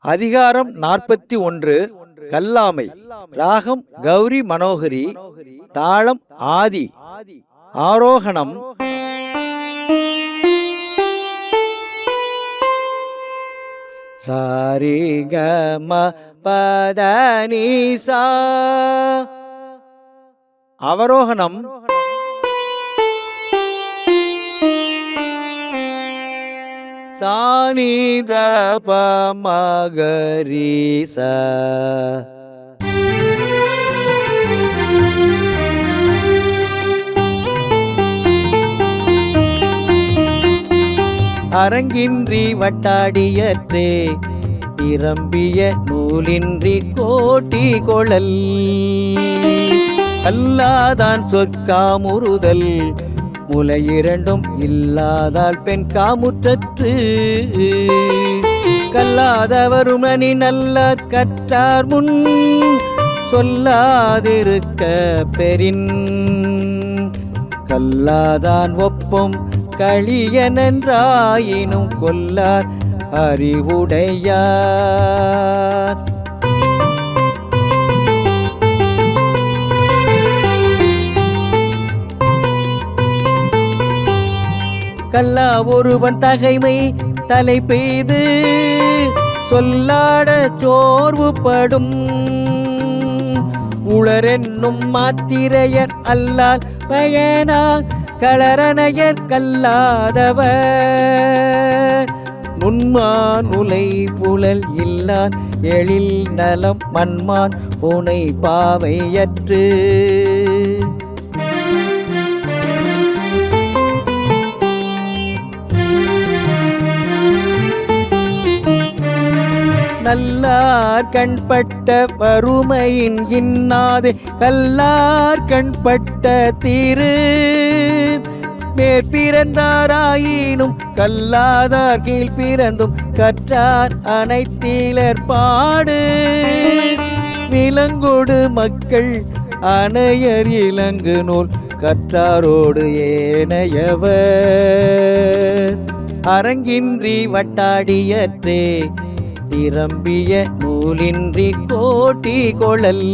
அதிகாரம் நாற்பத்தி ஒன்று கல்லாமை. ராகம் கௌரி மனோகரி. தாளம் ஆதி. ஆரோகணம். சாரி கம பதனிசா. அவரோகணம். சானித பமகரீச. அரங்கின்றி வட்டாடியத்தே இரம்பிய நூலின்றி கோட்டி கொழல். அல்லாதான் சொற்காமுறுதல் முலை இரண்டும் இல்லாதால் பெண் காமுற்றற்று. கல்லாதவரும் அணி நல்ல கற்றார் முன் சொல்லாதிருக்க பெரின் கல்லாதான் ஒப்பும் களியனென்றாயினும் கொல்லார் அறிவுடையார். கல்லா ஒருவன் தகைமை தலை பெய்து சொல்லாட சோர்வுபடும். உளரென்னும் மாத்திரையர் அல்லால் பயனா களரணையர் கல்லாதவர். நுண்மான் உலை புழல் இல்லான் எழில் நலம் மண்மான் உனை பாவையற்று. நல்லார் கண்பட்ட வறுமையின் இன்னாது. கல்லார் கண்பட்ட தீரு. மேற்பிறந்தாராயினும் கல்லாதார் கீழ் பிறந்தும் கற்றார் அனைத்திலர் பாடு. நிலங்கொடு மக்கள் அணையர் இலங்கு நூல் கற்றாரோடு ஏனையவர். அரங்கின்றி வட்டாடியற்றே நிரம்பிய நூலின்றி கோட்டி கொழல்.